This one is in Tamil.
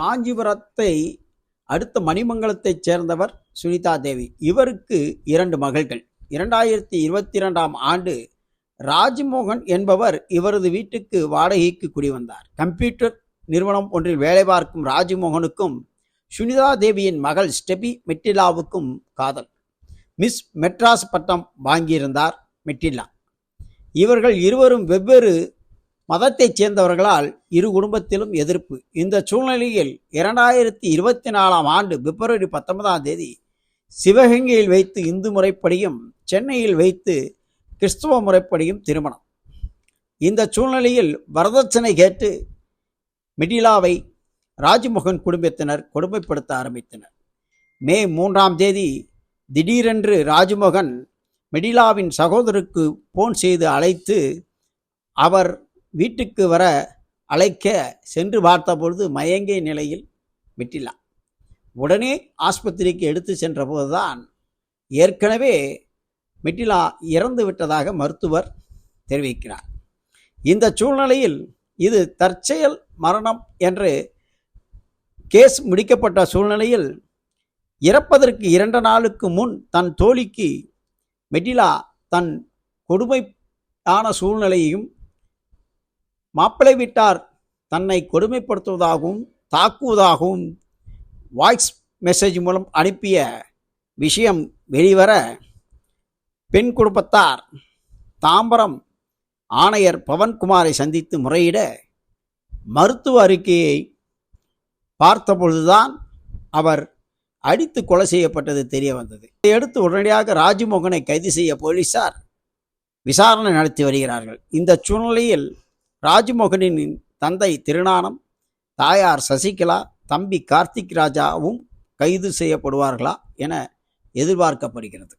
காஞ்சிபுரத்தை அடுத்த மணிமங்கலத்தைச் சேர்ந்தவர் சுனிதா தேவி. இவருக்கு இரண்டு மகள்கள். இரண்டாயிரத்தி இருபத்தி இரண்டாம் ஆண்டு ராஜ்மோகன் என்பவர் இவரது வீட்டுக்கு வாடகைக்கு குடிவந்தார். கம்ப்யூட்டர் நிறுவனம் ஒன்றில் வேலை பார்க்கும் ராஜ்மோகனுக்கும் சுனிதா தேவியின் மகள் ஸ்டெபி மெட்டிலாவுக்கும் காதல். மிஸ் மெட்ராஸ் பட்டம் வாங்கியிருந்தார் மெட்டில்லா. இவர்கள் இருவரும் வெவ்வேறு மதத்தைச் சேர்ந்தவர்களால் இரு குடும்பத்திலும் எதிர்ப்பு. இந்த சூழ்நிலையில் இரண்டாயிரத்தி இருபத்தி நாலாம் ஆண்டு பிப்ரவரி பத்தொன்பதாம் தேதி சிவகங்கையில் வைத்து இந்து முறைப்படியும் சென்னையில் வைத்து கிறிஸ்துவ முறைப்படியும் திருமணம். இந்த சூழ்நிலையில் வரதட்சணை கேட்டு மிடிலாவை ராஜ்மோகன் குடும்பத்தினர் கொடுமைப்படுத்த ஆரம்பித்தனர். மே மூன்றாம் தேதி திடீரென்று ராஜ்மோகன் மெடிலாவின் சகோதரருக்கு போன் செய்து அழைத்து அவர் வீட்டுக்கு வர அழைக்க சென்று பார்த்தபொழுது மயங்கிய நிலையில் மெட்டிலா உடனே ஆஸ்பத்திரிக்கு எடுத்து சென்றபோதுதான் ஏற்கனவே மெட்டிலா இறந்து விட்டதாக மருத்துவர் தெரிவிக்கிறார். இந்த சூழ்நிலையில் இது தற்செயல் மரணம் என்று கேஸ் முடிக்கப்பட்ட சூழ்நிலையில் இறப்பதற்கு இரண்டு நாளுக்கு முன் தன் தோழிக்கு மெட்டிலா தன் கொடுமையான சூழ்நிலையையும் மாப்பிள்ளை வீட்டார் தன்னை கொடுமைப்படுத்துவதாகவும் தாக்குவதாகவும் வாய்ஸ் மெசேஜ் மூலம் அனுப்பிய விஷயம் வெளிவர பெண் குடும்பத்தார் தாம்பரம் ஆணையர் பவன்குமாரை சந்தித்து முறையிட மருத்துவ அறிக்கையை பார்த்தபொழுதுதான் அவர் அடித்து கொலை செய்யப்பட்டது தெரிய வந்தது. இதையடுத்து உடனடியாக ராஜ்மோகனை கைது செய்ய போலீசார் விசாரணை நடத்தி வருகிறார்கள். இந்த சூழ்நிலையில் ராஜ்மோகனின் தந்தை திருநானம் தாயார் சசிகலா தம்பி கார்த்திக் ராஜாவும் கைது செய்யப்படுவார்களா என எதிர்பார்க்கப்படுகிறது.